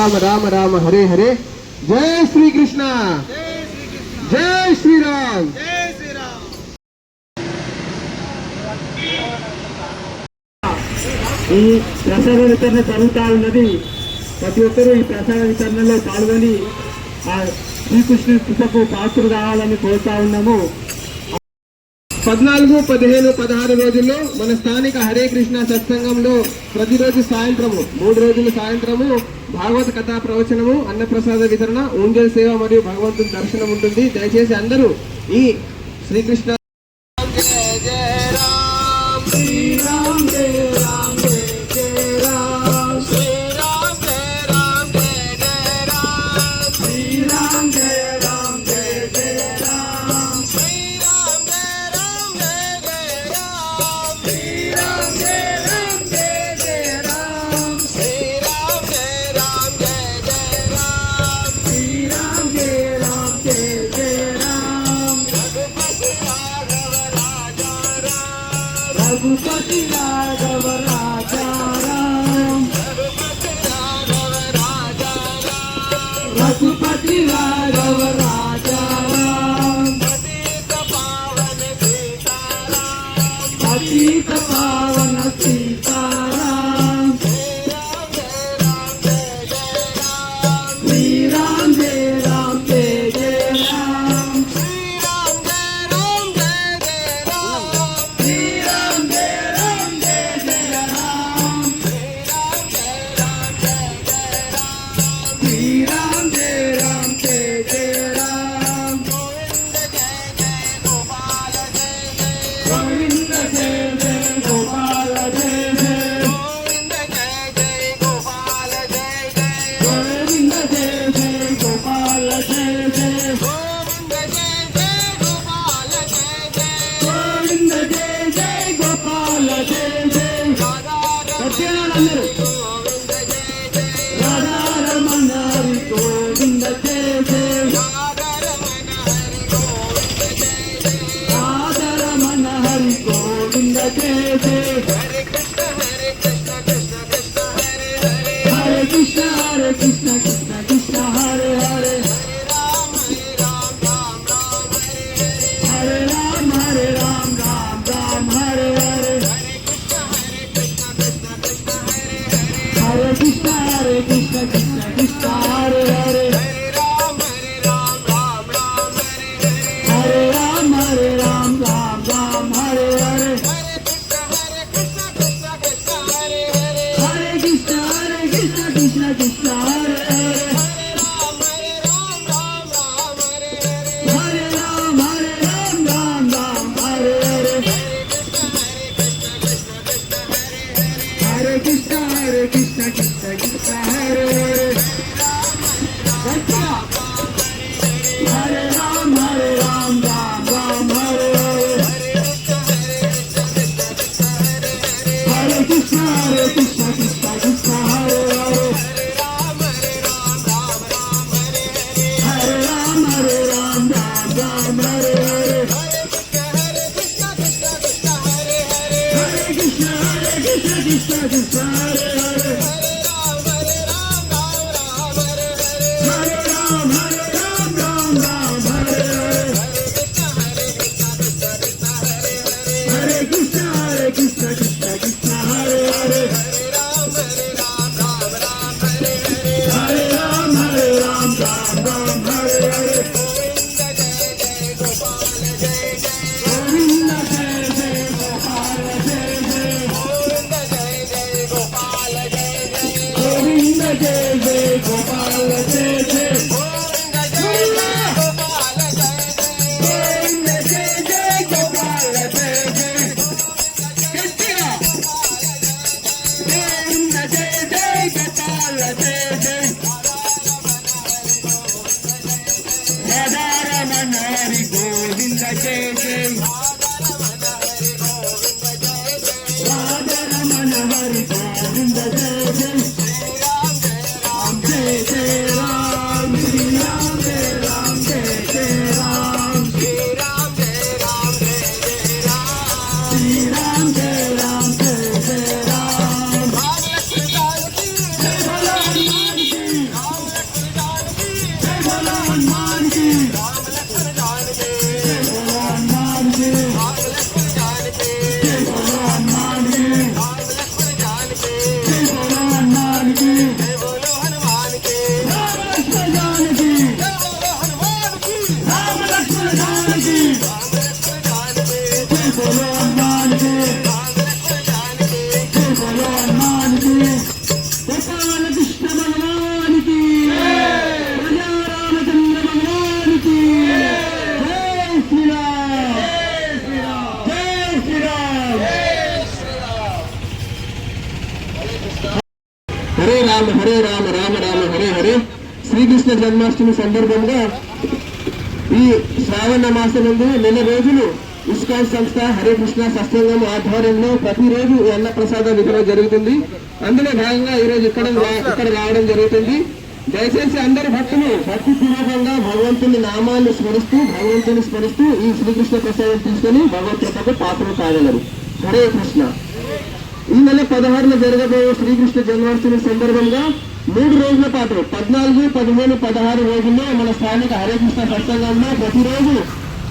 రామ రామ రామ హరే హరే. జయ జై శ్రీకృష్ణ. జై శ్రీరామ్. ఈ ప్రసాద వితరణ జరుగుతా ఉన్నది. ప్రతి ఒక్కరూ ఈ ప్రసాద వితరణలో పాల్గొని శ్రీకృష్ణుడి పుట్టకు పాత్రుడు కావాలని కోరుతా ఉన్నాము. పద్నాలుగు పదిహేను పదహారు రోజుల్లో మన స్థానిక హరే కృష్ణ సత్సంగంలో ప్రతిరోజు సాయంత్రము మూడు రోజులు సాయంత్రము భాగవత కథా ప్రవచనము అన్నప్రసాద వితరణ ఉంజల్ సేవ మరియు భగవంతుని దర్శనం ఉంటుంది. దయచేసి అందరూ ఈ శ్రీకృష్ణ रघुपती राघव राजा राम. Raghupati Raghav Sérgio time. శ్రీకృష్ణ జన్మాష్టమి సందర్భంగా ఈ శ్రావణ మాసం నెల రోజులు ఇస్కాన్ సంస్థ హరే కృష్ణ సత్సంగం ఆధ్వర్యంలో ప్రతిరోజు అన్న ప్రసాద వితరణ జరుగుతుంది. అందులో భాగంగా ఈరోజు ఇక్కడ ఇక్కడ రావడం జరుగుతుంది. దయచేసి అందరు భక్తులు భక్తి పూర్వకంగా భగవంతుని నామాన్ని స్మరిస్తూ భగవంతుని స్మరిస్తూ ఈ శ్రీకృష్ణ ప్రసాదం తీసుకొని భగవద్గీతకు పాత్రలు కాగలరు. హరే కృష్ణ. ఈ నెల పదహారున జరగబోయే శ్రీకృష్ణ జన్మాష్టమి సందర్భంగా మూడు రోజుల పాటు పద్నాలుగు పదిహేను పదహారు రోజుల్లో మన స్థానిక హరేకృష్ణ సత్సంగంలో ప్రతిరోజు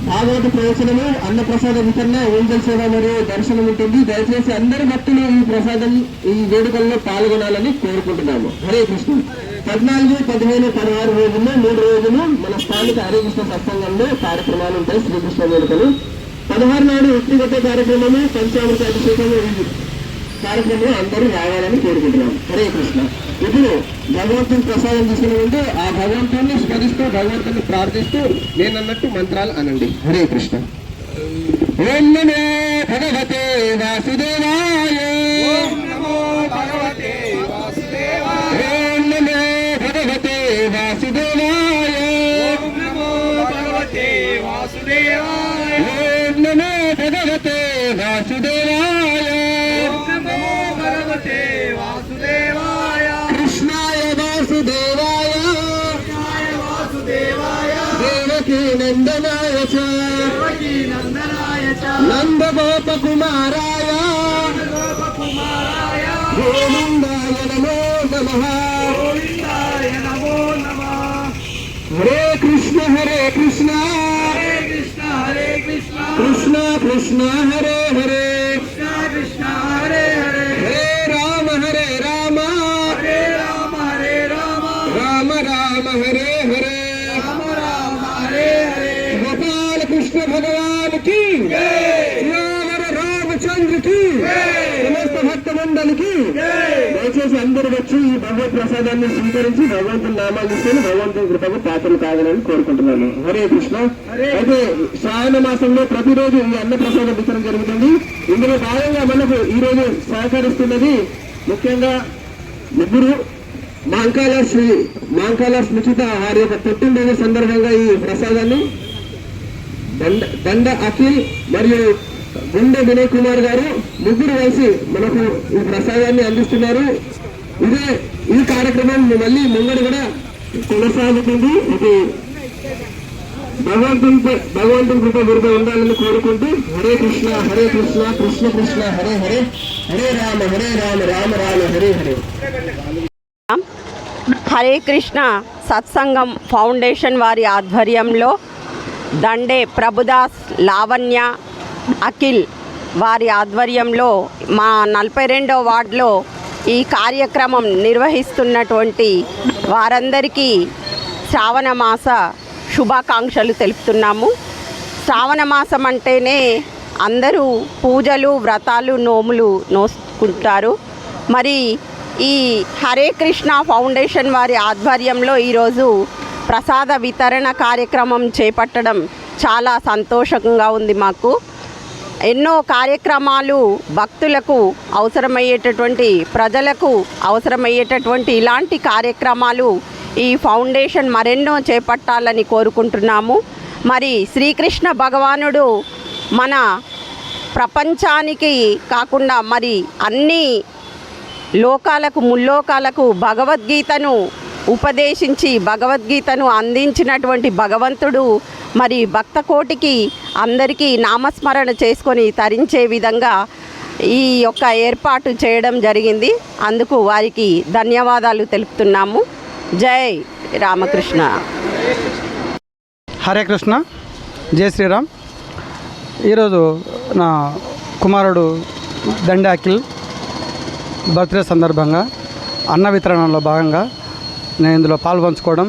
భాగవత ప్రవచనము అన్నప్రసాద వితరణ ఏంజల్ సేవ మరియు దర్శనం ఉంటుంది. దయచేసి అందరి భక్తులు ఈ ప్రసాదం ఈ వేడుకల్లో పాల్గొనాలని కోరుకుంటున్నాము. హరే కృష్ణ. పద్నాలుగు పదిహేను పదహారు రోజుల్లో మూడు రోజులు మన స్థానిక హరేకృష్ణ సత్సంగంలో కార్యక్రమాలు ఉంటాయి శ్రీకృష్ణ వేడుకలు. పదహారు నాడు వ్యక్తిగత కార్యక్రమము పంచామృత అభిషేకము కార్యక్రమంలో అందరూ రావాలని కోరుకుంటున్నాం. హరే కృష్ణ. ఇప్పుడు భగవంతుని ప్రసాదం తీసుకుని ఉంటే ఆ భగవంతుని స్మరిస్తూ భగవంతుని ప్రార్థిస్తూ నేనన్నట్టు మంత్రాలు అనండి. హరే కృష్ణ. ఓం నమో భగవతే వాసుదేవాయ. నంద గోప కుమారాయ గోవిందాయ నమో. నమః హరే కృష్ణ హరే కృష్ణ. కృష్ణ కృష్ణ హరే హరే. హరే రామ హరే రామ. రామ రామ హరే హరే. గోపాల కృష్ణ భగవాన్కి శ్రీరామ రామచంద్ర కి సమస్త భక్త మండలికి దయచేసి అందరూ వచ్చి ఈ భగవత్ ప్రసాదాన్ని స్వీకరించి భగవంతుని నామాలు తీసుకొని భగవంతుని కృపకు పాత్రలు కావాలని కోరుకుంటున్నాను. హరే కృష్ణ. అయితే శ్రావణ మాసంలో ప్రతిరోజు ఈ అన్న ప్రసాద వితరణ జరుగుతుంది. ఇందులో భాగంగా మనకు ఈ రోజు సహకరిస్తున్నది ముఖ్యంగా ముగ్గురు మాంకాల శ్రీ మాంకాల స్మృతిత వారి యొక్క పుట్టినరోజు సందర్భంగా ఈ ప్రసాదాన్ని దండ దండ అఖిల్ మరియు గుండె వినయ్ కుమార్ గారు ముగ్గురు కలిసి మనకు ఈ ప్రసాదాన్ని అందిస్తున్నారు. ఇదే ఈ కార్యక్రమం మళ్ళీ ముంగడు కూడా కొనసాగుతుంది. ఇది భగవంతుని భగవంతుని కృప విడుద ఉండాలని కోరుకుంటూ హరే కృష్ణ హరే కృష్ణ కృష్ణ కృష్ణ హరే హరే హరే రామ హరే రామ రామ రామ హరే హరే. హరే కృష్ణ సత్సంగం ఫౌండేషన్ వారి ఆధ్వర్యంలో దండే ప్రభుదాస్ లావణ్య అఖిల్ వారి ఆధ్వర్యంలో మా నలభై రెండో వార్డులో ఈ కార్యక్రమం నిర్వహిస్తున్నటువంటి వారందరికీ శ్రావణ మాస శుభాకాంక్షలు తెలుపుతున్నాము. శ్రావణ మాసం అంటేనే అందరూ పూజలు వ్రతాలు నోములు నోసుకుంటారు. మరి ఈ హరే కృష్ణ ఫౌండేషన్ వారి ఆధ్వర్యంలో ఈరోజు ప్రసాద వితరణ కార్యక్రమం చేపట్టడం చాలా సంతోషంగా ఉంది మాకు. ఎన్నో కార్యక్రమాలు భక్తులకు అవసరమయ్యేటటువంటి ప్రజలకు అవసరమయ్యేటటువంటి ఇలాంటి కార్యక్రమాలు ఈ ఫౌండేషన్ మరెన్నో చేపట్టాలని కోరుకుంటున్నాము. మరి శ్రీకృష్ణ భగవానుడు మన ప్రపంచానికి కాకుండా మరి అన్ని లోకాలకు ముల్లోకాలకు భగవద్గీతను ఉపదేశించి భగవద్గీతను అందించినటువంటి భగవంతుడు మరి భక్త కోటికి అందరికీ నామస్మరణ చేసుకొని తరించే విధంగా ఈ యొక్క ఏర్పాటు చేయడం జరిగింది. అందుకు వారికి ధన్యవాదాలు తెలుపుతున్నాము. జై రామకృష్ణ. హరే కృష్ణ. జై శ్రీరామ్. ఈరోజు నా కుమారుడు దండాకిల్ బర్త్డే సందర్భంగా అన్న వితరణలో భాగంగా నేను ఇందులో పాల్పంచుకోవడం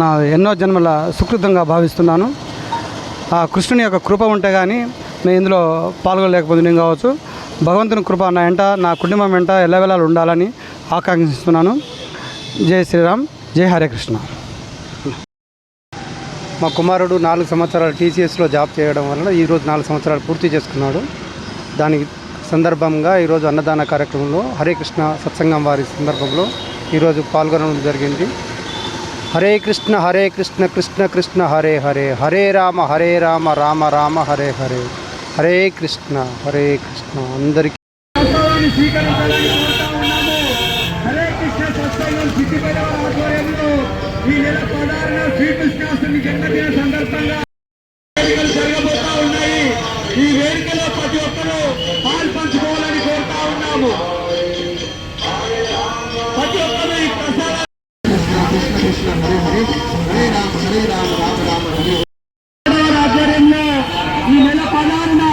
నా ఎన్నో జన్మల సుకృతంగా భావిస్తున్నాను. ఆ కృష్ణుని యొక్క కృప ఉంటే కానీ నేను ఇందులో పాల్గొనలేకపోతే కావచ్చు. భగవంతుని కృప నా వెంట నా కుటుంబం వెంట ఎల్లవేళలు ఉండాలని ఆకాంక్షిస్తున్నాను. జై శ్రీరామ్ జై హరే కృష్ణ. మా కుమారుడు నాలుగు సంవత్సరాలు టీసీఎస్లో జాబ్ చేయడం వలన ఈరోజు నాలుగు సంవత్సరాలు పూర్తి చేసుకున్నాడు. దానికి సందర్భంగా ఈరోజు అన్నదాన కార్యక్రమంలో హరే కృష్ణ సత్సంగం వారి సందర్భంలో ఈరోజు పాల్గొనడం జరిగింది. హరే కృష్ణ హరే కృష్ణ కృష్ణ కృష్ణ హరే హరే. హరే రామ హరే రామ రామ రామ హరే హరే. హరే కృష్ణ హరే కృష్ణ. అందరికీ వాస్తవాన్ని స్వీకరించాలని ఈ నెల పదహారున శ్రీకృష్ణాష్టమి జన్మదిన ఆధ్వర్యంలో ఈ నెల పదహారున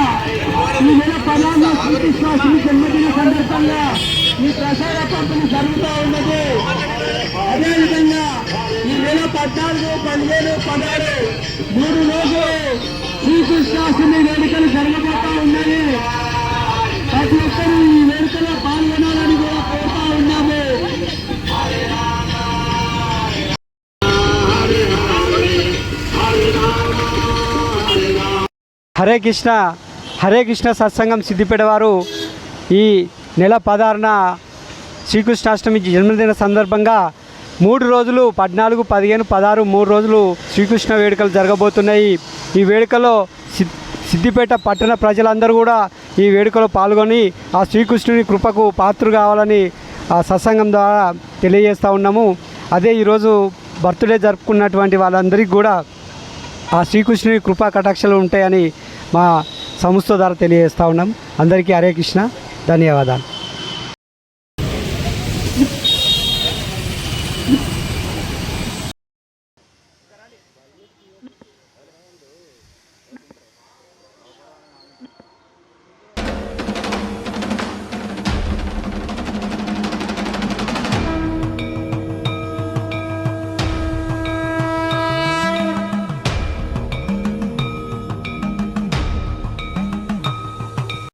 ఈ నెల పదహారున శ్రీకృష్ణాష్టమి జన్మదిన సందర్భంగా ఈ ప్రసాద పంపిణీ జరుగుతూ ఉన్నది. అదేవిధంగా ఈ నెల పద్నాలుగు పదిహేను పదహారు మూడు రోజులు శ్రీకృష్ణాష్టమి వేడుకలు జరగబోతా ఉన్నది. హరే కృష్ణ హరే కృష్ణ సత్సంగం సిద్దిపేట వారు ఈ నెల పదహారున శ్రీకృష్ణాష్టమి జన్మదిన సందర్భంగా మూడు రోజులు పద్నాలుగు పదిహేను పదహారు మూడు రోజులు శ్రీకృష్ణ వేడుకలు జరగబోతున్నాయి. ఈ వేడుకలో సిద్ సిద్దిపేట పట్టణ ప్రజలందరూ కూడా ఈ వేడుకలో పాల్గొని ఆ శ్రీకృష్ణుని కృపకు పాత్ర కావాలని ఆ సత్సంగం ద్వారా తెలియజేస్తూ ఉన్నాము. అదే ఈరోజు బర్త్డే జరుపుకున్నటువంటి వాళ్ళందరికీ కూడా ఆ శ్రీకృష్ణుని కృపా కటాక్షలు ఉంటాయని మా సంస్థ ద్వారా తెలియజేస్తా ఉన్నాం. అందరికీ హరే కృష్ణ. ధన్యవాదాలు.